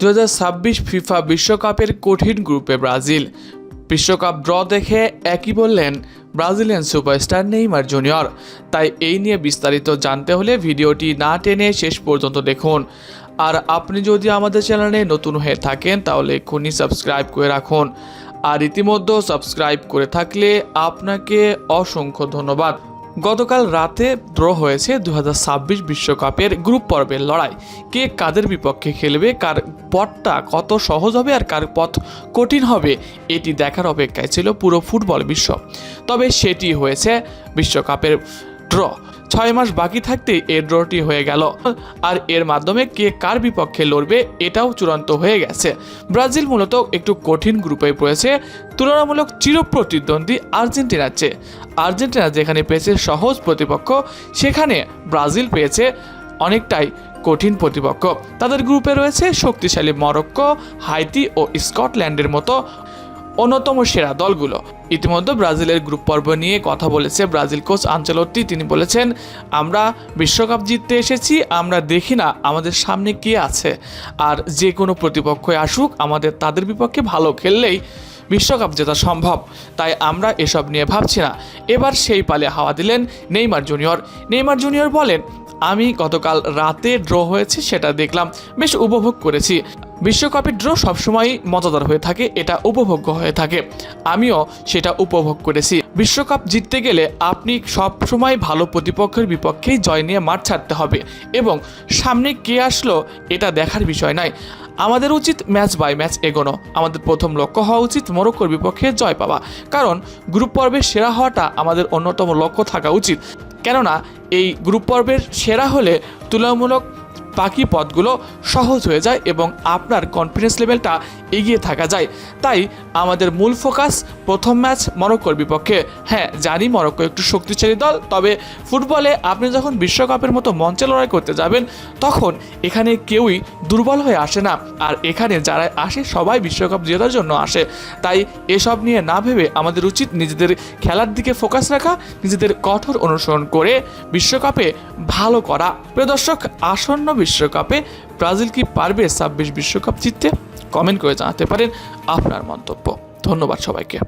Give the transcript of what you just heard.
দু হাজার ছাব্বিশ ফিফা বিশ্বকাপের কঠিন গ্রুপে ব্রাজিল। বিশ্বকাপ ড্র দেখে একই বললেন ব্রাজিলিয়ান সুপারস্টার নেইমার জুনিয়র। তাই এই নিয়ে বিস্তারিত জানতে হলে ভিডিওটি না টেনে শেষ পর্যন্ত দেখুন। আর আপনি যদি আমাদের চ্যানেলে নতুন হয়ে থাকেন, তাহলে এক্ষুনি সাবস্ক্রাইব করে রাখুন। আর ইতিমধ্যে সাবস্ক্রাইব করে থাকলে আপনাকে অসংখ্য ধন্যবাদ। গতকাল রাতে ড্র হয়েছে দু বিশ্বকাপের গ্রুপ পর্বের লড়াই। কে কাদের বিপক্ষে খেলবে, কার পথটা কত সহজ হবে আর কার পথ কঠিন হবে, এটি দেখার অপেক্ষায় ছিল পুরো ফুটবল বিশ্ব। তবে সেটি হয়েছে বিশ্বকাপের ড্র। ছয় মাস বাকি থাকতে এই ড্রটি হয়ে গেল। আর এর মাধ্যমে কে কার বিপক্ষে লড়বে এটাও চূড়ান্ত হয়ে গেছে। ব্রাজিল মূলত একটু কঠিন গ্রুপে পড়েছে। তুলনামূলক চিরপ্রতিদ্বন্দ্বী আর্জেন্টিনার চেয়ে। আর্জেন্টিনা যেখানে পেয়েছে সহজ প্রতিপক্ষ, সেখানে ব্রাজিল পেয়েছে অনেকটাই কঠিন প্রতিপক্ষ। তাদের গ্রুপে রয়েছে শক্তিশালী মরক্কো, হাইতি ও স্কটল্যান্ডের মতো। অন্যতম সেরা দলগুলো। ইতিমধ্যে ব্রাজিলের গ্রুপ পর্ব নিয়ে কথা বলেছে ব্রাজিল কোচ আঞ্চলত্তি তিনি বলেছেন, আমরা বিশ্বকাপ জিততে এসেছি, আমরা দেখি না আমাদের সামনে কে আছে। আর যে কোনো প্রতিপক্ষই আসুক, আমাদের তাদের বিপক্ষে ভালো খেললেই বিশ্বকাপ জেতা সম্ভব। তাই আমরা এসব নিয়ে ভাবছি না। এবার সেই পালে হাওয়া দিলেন নেইমার জুনিয়র। নেইমার জুনিয়র বলেন, আমি গতকাল রাতে ড্র হয়েছে, সেটা দেখলাম। বেশ উপভোগ করেছি। বিশ্বকাপের ড্র সবসময় মজাদার হয়ে থাকে, এটা উপভোগ্য হয়ে থাকে। আমিও সেটা উপভোগ করেছি। বিশ্বকাপ জিততে গেলে আপনি সবসময় ভালো প্রতিপক্ষের বিপক্ষেই জয় নিয়ে মাঠ ছাড়তে হবে এবং সামনে কে আসলো এটা দেখার বিষয় নয়। আমাদের উচিত ম্যাচ বাই ম্যাচ এগোনো। আমাদের প্রথম লক্ষ্য হওয়া উচিত মরক্কোর বিপক্ষে জয় পাওয়া। কারণ গ্রুপ পর্বে সেরা হওয়াটা আমাদের অন্যতম লক্ষ্য থাকা উচিত। কেননা এই গ্রুপ পর্বের সেরা হলে তুলনামূলক বাকি পথগুলো সহজ হয়ে যায় এবং আপনার কনফিডেন্স লেভেলটা এগিয়ে থাকা যায়। তাই আমাদের মূল ফোকাস প্রথম ম্যাচ মরক্কোর বিপক্ষে। হ্যাঁ জানি মরক্কো একটু শক্তিশালী দল, তবে ফুটবলে আপনি যখন বিশ্বকাপের মতো মঞ্চে লড়াই করতে যাবেন, তখন এখানে কেউই দুর্বল হয়ে আসে না। আর এখানে যারা আসে, সবাই বিশ্বকাপ জেতার জন্য আসে। তাই এসব নিয়ে না ভেবে আমাদের উচিত নিজেদের খেলার দিকে ফোকাস রাখা, নিজেদের কঠোর অনুসরণ করে বিশ্বকাপে ভালো করা। প্রিয় দর্শক, আসন্ন বিশ্বকাপে ব্রাজিল কি পারবে ছাব্বিশ বিশ্বকাপ জিততে? কমেন্ট করে জানাতে পারেন আপনার মন্তব্য। ধন্যবাদ সবাইকে।